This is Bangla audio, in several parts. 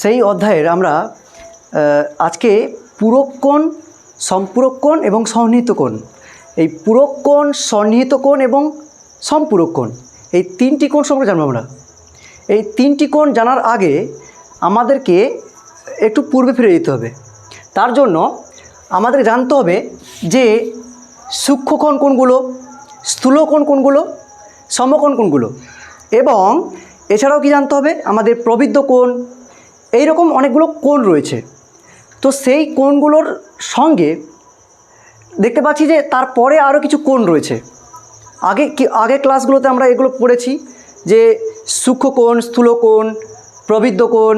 সেই অধ্যায়ের আমরা আজকে পুরক্ষণ সম্পূরকোণ এবং সন্নিহিত কোণ এই পুরক্ষণ সন্নিহিত কোণ এবং সম্পূরক কোণ এই তিনটি কোণ সম্পর্কে জানব আমরা। এই তিনটি কোণ জানার আগে আমাদেরকে একটু পূর্বে ফিরে যেতে হবে। তার জন্য আমাদের জানতে হবে যে সূক্ষ্মকোণ কোনগুলো স্থূলকোণ কোনগুলো সমকোণ কোনগুলো এবং এছাড়াও কি জানতে হবে? আমাদের প্রবৃদ্ধ কোণ এইরকম অনেকগুলো কোণ রয়েছে। তো সেই কোণগুলোর সঙ্গে দেখতে পাচ্ছি যে তারপরে আরও কিছু কোণ রয়েছে। আগে কি, আগে ক্লাসগুলোতে আমরা এগুলো পড়েছি যে সূক্ষ্ম সূক্ষ্মকোণ স্থূলকোণ প্রবৃদ্ধ কোণ,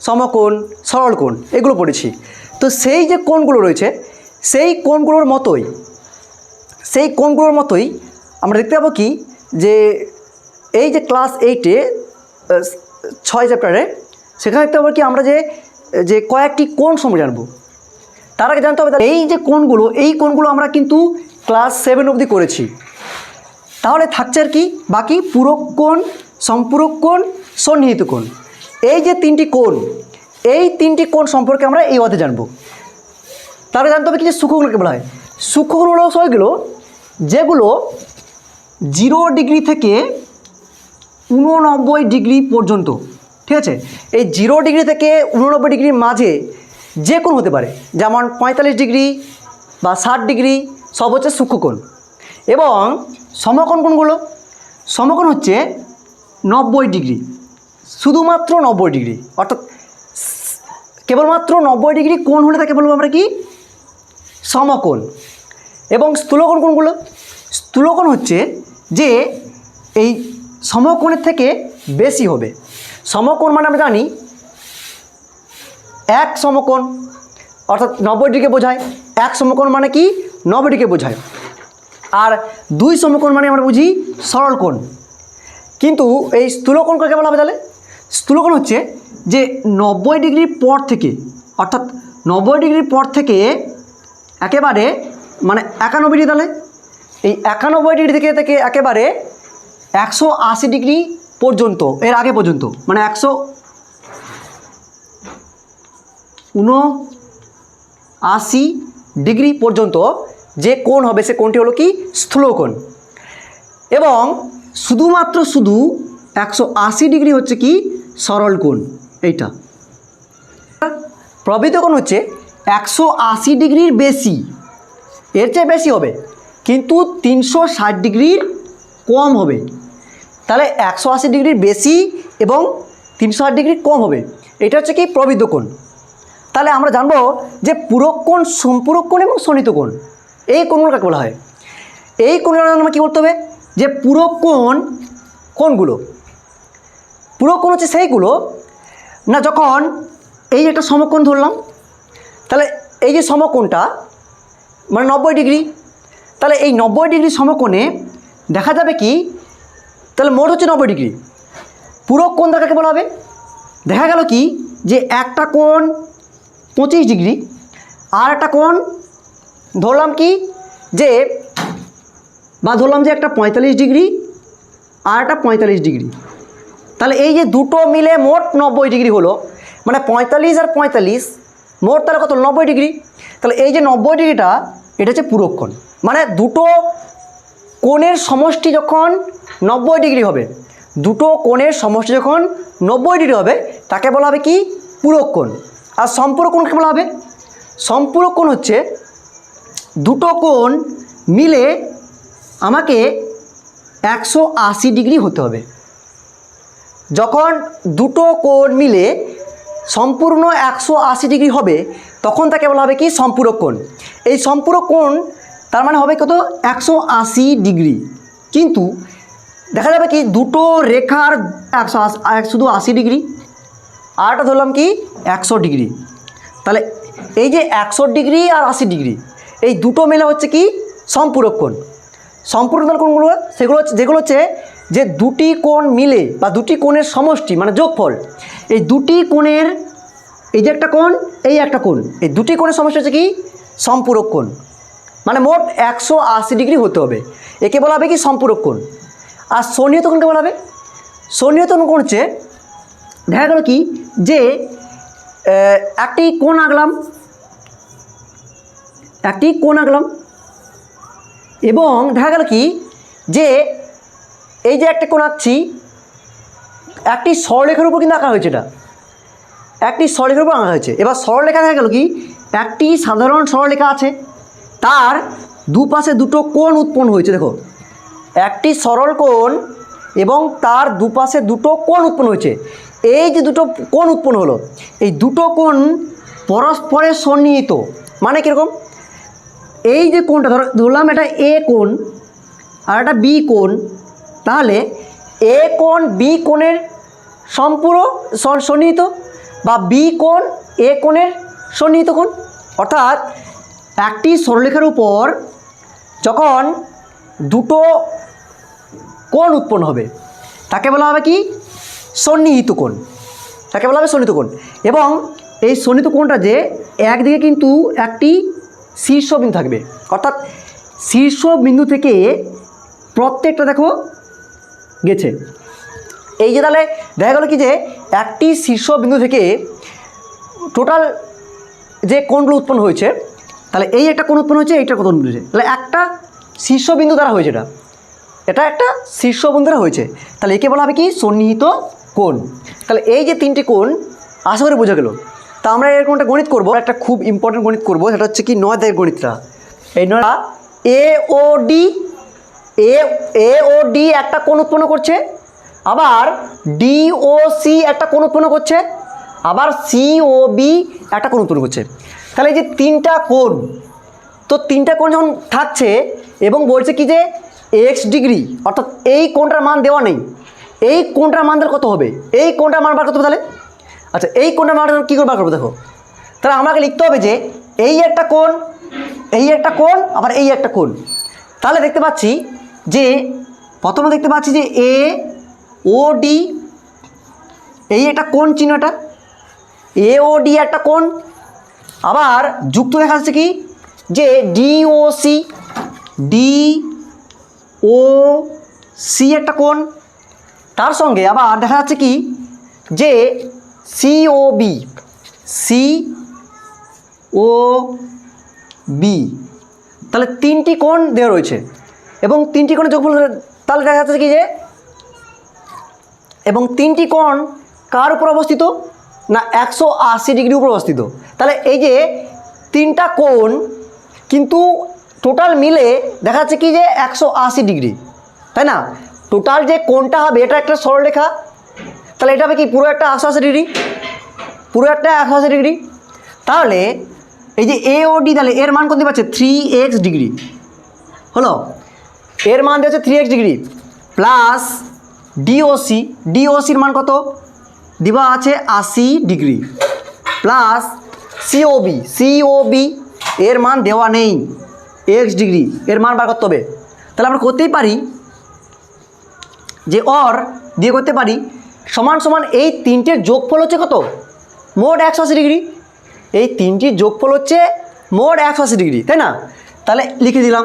সমকোণ, সরল কোণ, এগুলো পড়েছি। তো সেই যে কোণগুলো রয়েছে, সেই কোণগুলোর মতোই, সেই কোণগুলোর মতোই আমরা দেখতে পাবো কি যে এই যে ক্লাস এইটে ছয় চ্যাপ্টারে সেখানে দেখতে পাবো কি আমরা যে যে কয়েকটি কোণ সম্পর্কে জানব। তার আগে জানতে হবে এই যে কোণগুলো, এই কোণগুলো আমরা কিন্তু ক্লাস সেভেন অবধি করেছি। তাহলে থাকছে আর কি বাকি পূরক কোণ, সম্পূরক কোণ, সন্নিহিত কোণ। এই যে তিনটি কোণ, এই তিনটি কোণ সম্পর্কে আমরা এই অধ্যায়ে জানব। তাহলে জানতে হবে কি যে সূক্ষ্মগুলোকে বলা হয়। সূক্ষ্মগুলো হলো সেগুলো যেগুলো জিরো ডিগ্রি থেকে উননব্বই ডিগ্রি পর্যন্ত ঠিক আছে? এই জিরো ডিগ্রি থেকে উননব্বই ডিগ্রির মাঝে যে কোণ হতে পারে, যেমন পঁয়তাল্লিশ ডিগ্রি বা ষাট ডিগ্রি, সব হচ্ছে সূক্ষ্মকোণ। এবং সমকোণ কোণগুলো? সমকোণ হচ্ছে নব্বই ডিগ্রি, শুধুমাত্র নব্বই ডিগ্রি। অর্থাৎ কেবলমাত্র নব্বই ডিগ্রি কোণ হলে তাকে বলব আমরা কি? সমকোণ। এবং স্থূলকোণ কোনগুলো স্থূলকোণ হচ্ছে যে এই সমকোণের থেকে বেশি হবে। সমকোণ মানে আমরা জানি এক সমকোণ, অর্থাৎ নব্বই ডিগ্রি বোঝায়। এক সমকোণ মানে কি? নব্বই ডিগ্রি বোঝায়। আর দুই সমকোণ মানে আমরা বুঝি সরল কোণ। কিন্তু এই স্থূলকোণ কাকে বলা হবে তাহলে? স্থূলকোণ হচ্ছে যে নব্বই ডিগ্রির পর থেকে, অর্থাৎ নব্বই ডিগ্রির পর থেকে একেবারে মানে একানব্বই ডিগ্রি তাহলে? এই একানব্বই ডিগ্রি থেকে থেকে একেবারে একশো আশি ডিগ্রি পর্যন্ত, এর আগে পর্যন্ত মানে একশো উনো আশি ডিগ্রি পর্যন্ত যে কোণ হবে, সে কোণটি হলো কি? স্থূলকোণ। এবং শুধুমাত্র শুধু একশো আশি ডিগ্রি হচ্ছে কি? সরল কোণ, এইটা। প্রবৃত কোণ হচ্ছে একশো আশি ডিগ্রির বেশি, এর চেয়ে বেশি হবে, কিন্তু তিনশো ষাট ডিগ্রির কম হবে। তাহলে একশো আশি ডিগ্রির বেশি এবং তিনশো ষাট ডিগ্রি কম হবে। এটা হচ্ছে কি প্রবৃদ্ধ কোণ। তাহলে আমরা জানব যে পূরক কোণ সম্পূরক কোণ এবং সনিত কোণ। এই কোণগুলো কাকে বলা হয়? এই কোণগুলো আমরা কী করতে হবে? যে পূরক কোণ কোনগুলো পূরক কোণ হচ্ছে সেইগুলো। না, যখন এই একটা সমকোণ ধরলাম, তাহলে এই যে সমকোণটা মানে নব্বই ডিগ্রি। তাহলে এই নব্বই ডিগ্রি সমকোণে দেখা যাবে কি তাহলে মোট হচ্ছে নব্বই ডিগ্রি। পূরক কোণ কাকে বলা হবে? দেখা গেল কি? যে একটা কোণ পঁচিশ ডিগ্রি, আর একটা কোণ ধরলাম কি? যে, বা ধরলাম যে একটা পঁয়তাল্লিশ ডিগ্রি, আর একটা পঁয়তাল্লিশ ডিগ্রি। তাহলে এই যে দুটো মিলে মোট নব্বই ডিগ্রি হলো মানে পঁয়তাল্লিশ আর পঁয়তাল্লিশ, মোট তাহলে কত? নব্বই ডিগ্রি। তাহলে এই যে নব্বই ডিগ্রিটা, এটা হচ্ছে পুরক্ষণ মানে দুটো কোণের সমষ্টি যখন নব্বই ডিগ্রি হবে, দুটো কোণের সমষ্টি যখন নব্বই ডিগ্রি হবে, তাকে বলা হবে কি? পূরক কোণ। আর সম্পূরক কোণকে বলা হবে? সম্পূরক কোণ হচ্ছে দুটো কোণ মিলে আমাকে একশো আশি ডিগ্রি হতে হবে। যখন দুটো কোণ মিলে সম্পূর্ণ একশো আশি ডিগ্রি হবে, তখন তাকে বলা হবে কি? সম্পূরক কোণ। এই সম্পূরক কোণ তার মানে হবে কত? একশো আশি ডিগ্রি। কিন্তু দেখা যাবে কি দুটো রেখার একশো আশি শুধু আশি ডিগ্রি। আরটা ধরলাম কি? একশো ডিগ্রি। তাহলে এই যে একশো ডিগ্রি আর আশি ডিগ্রি, এই দুটো মেলে হচ্ছে কি? সম্পূরক কোণ। সম্পূরক কোণ কোনগুলো সেগুলো হচ্ছে, যেগুলো হচ্ছে যে দুটি কোণ মিলে বা দুটি কোণের সমষ্টি মানে যোগফল, এই দুটি কোণের, এই যে একটা কোণ, এই একটা কোণ, এই দুটি কোণের সমষ্টি হচ্ছে কি? সম্পূরক কোণ। মানে মোট একশো আশি ডিগ্রি হতে হবে। একে বলা হবে কি সম্পূরক কোণ। আর সনিয়ত কোণকে বলা হবে? সনিয়ত কোণ হচ্ছে, দেখা গেল কি যে একটি কোণ আঁকলাম, একটি কোণ আঁকলাম, এবং দেখা গেল কি যে, এই যে একটা কোণ আঁকছি, একটি সরলেখার উপর কিন্তু আঁকা হয়েছে এটা। একটি সরলেখার উপর আঁকা হয়েছে। এবার সরলরেখা দেখা গেল কি, একটি সাধারণ সরলরেখা আছে। তার দুপাশে দুটো কোণ উৎপন্ন হয়েছে, দেখো। একটি সরল কোণ এবং তার দুপাশে দুটো কোণ উৎপন্ন হয়েছে। এই যে দুটো কোণ উৎপন্ন হলো, এই দুটো কোণ পরস্পরের সন্নিহিত মানে কীরকম? এই যে কোণটা, ধরো, ধরলাম এটা এ কোণ আর একটা বি কোণ, তাহলে এ কোণ বি কোণের সম্পূর্ণ সন্নিহিত বা বি কোণ এ কোণের সন্নিহিত কোণ? অর্থাৎ একটি সরলরেখার উপর যখন দুটো কোণ উৎপন্ন হবে, তাকে বলা হবে কি? সন্নিহিত কোণ। তাকে বলা হবে সন্নিহিত কোণ। এবং এই সন্নিহিত কোণটা যে একদিকে কিন্তু একটি শীর্ষবিন্দু থাকবে, অর্থাৎ শীর্ষবিন্দু থেকে প্রত্যেকটা দেখো গেছে। এই যে তাহলে দেখা গেলো কি যে একটি শীর্ষবিন্দু থেকে টোটাল যে কোণগুলো উৎপন্ন হয়েছে তাহলে এই একটা কোন উৎপন্ন হয়েছে এইটা কোণ উৎপন্ন হয়েছে। তাহলে একটা শীর্ষবিন্দু দ্বারা হয়েছে এটা। এটা একটা শীর্ষবিন্দু দ্বারা হয়েছে। তাহলে একে বলা হবে কি? সন্নিহিত কোণ। তাহলে এই যে তিনটি কোণ, আশা করে বোঝা গেল। তা আমরা এরকম একটা গণিত করব। একটা খুব ইম্পর্টেন্ট গণিত করব, সেটা হচ্ছে কি নয় দাগের গণিতটা। এই নয় এ ও D A A O D একটা কোণ উৎপন্ন করছে, আবার ডি ও সি একটা কোণ উৎপন্ন করছে, আবার সি ও বি একটা কোণ উৎপন্ন করছে। তাহলে এই যে তিনটা কোণ, তো তিনটা কোণ যখন থাকছে এবং বলছে কি যে এক্স ডিগ্রি অর্থাৎ এই কোণটার মান দেওয়া নেই, এই কোণটার মান কত হবে? এই কোণটার মান বার করতে হবে তাহলে? আচ্ছা এই কোণটার মান কী করে বার করব দেখো? তাহলে আমাকে লিখতে হবে যে এই একটা কোণ, এই একটা কোণ, আবার এই একটা কোণ। তাহলে দেখতে পাচ্ছি যে, প্রথমে দেখতে পাচ্ছি যে এ ও ডি এই একটা কোণ চিহ্নটা এ ও ডি একটা কোণ আবার যুক্ত দেখা যাচ্ছে কি? যে D O C D O C একটা কোণ। তার সঙ্গে আবার দেখা যাচ্ছে কি? যে C O B C O B তাহলে তিনটি কোণ দেওয়া রয়েছে। এবং তিনটি কোণের যোগফল তাহলে দেখা যাচ্ছে কি যে? এবং তিনটি কোণ কার উপর অবস্থিত? না, একশো আশি ডিগ্রি উপর অবস্থিত। তাহলে এই যে তিনটা কোণ, কিন্তু টোটাল মিলে দেখা যাচ্ছে কি যে একশো আশি ডিগ্রি, তাই না? টোটাল যে কোণটা হবে, এটা একটা সরলরেখা। তাহলে এটা হবে কি, পুরো একটা একশো আশি ডিগ্রি? পুরো একটা একশো আশি ডিগ্রি? তাহলে এই যে এ ও ডি তাহলে এর মান কত পাচ্ছে? Three x degree. হলো? এর মান দিয়েছে three x degree. Plus DOC ডিওসির মান কত? দিবা আছে আশি ডিগ্রি প্লাস সিওবি সিওবি এর মান দেওয়া নেই। এক্স ডিগ্রি এর মান বার করতে হবে। তাহলে আমরা করতেই পারি যে অর দিয়ে করতে পারি সমান সমান এই তিনটের যোগফল হচ্ছে কত? মোট একশো আশি ডিগ্রি। এই তিনটির যোগফল হচ্ছে মোট একশো আশি ডিগ্রি, তাই না? তাহলে লিখে দিলাম।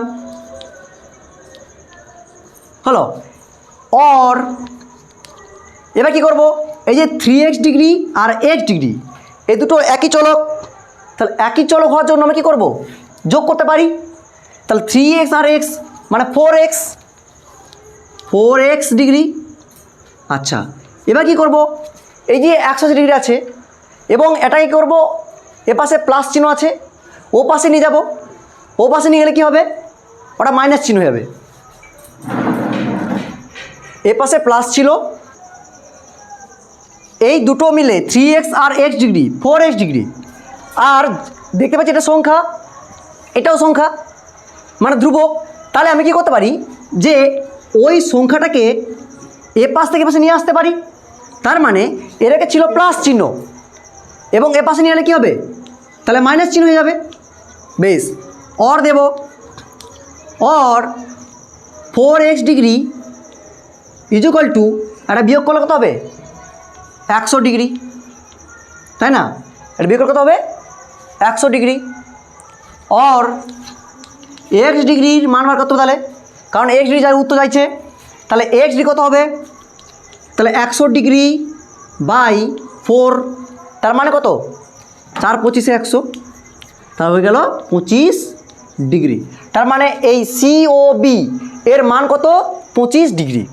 হলো অর এবার কি করব? এই যে থ্রি এক্স ডিগ্রি আর এক্স ডিগ্রি এই দুটো একই চলক। তাহলে একই চলক হওয়ার জন্য আমরা কী করব? যোগ করতে পারি? তাহলে থ্রি এক্স আর এক্স মানে four x four x degree আচ্ছা এবার কি করব? এই যে একশো ডিগ্রি আছে, এবং এটা কি করব? এ পাশে প্লাস চিহ্ন আছে, ও পাশে নিয়ে যাব। ও পাশে নিয়ে গেলে কী হবে? ওটা মাইনাস চিহ্ন হয়ে যাবে। এ পাশে প্লাস ছিল এই দুটো মিলে থ্রি এক্স আর x degree four x degree আর দেখতে পাচ্ছি এটা সংখ্যা, এটাও সংখ্যা মানে ধ্রুবক। তাহলে আমি কি করতে পারি? যে ওই সংখ্যাটাকে এ পাশ থেকে পাশে নিয়ে আসতে পারি। তার মানে এটাকে ছিল প্লাস চিহ্ন। এবং এ পাশে নিয়ে এলে কী হবে? তাহলে মাইনাস চিহ্ন হয়ে যাবে। বেশ অর দেব। Or four x degree equal to একটা বিয়োগ করলে কত হবে? একশো ডিগ্রি। তাই না? এটা করলে কত হবে? একশো ডিগ্রি। অর এক্স ডিগ্রির মান বার করতে তাহলে। কারণ এক্স ডিগ্রি যার উত্তর চাইছে তাহলে এক্স ডিগ্রি কত হবে? তাহলে একশো ডিগ্রি বাই ফোর, তার মানে কত? চার পঁচিশে একশো। তার হয়ে গেল পঁচিশ ডিগ্রি। তার মানে এই সিও বি এর মান কত? পঁচিশ ডিগ্রি।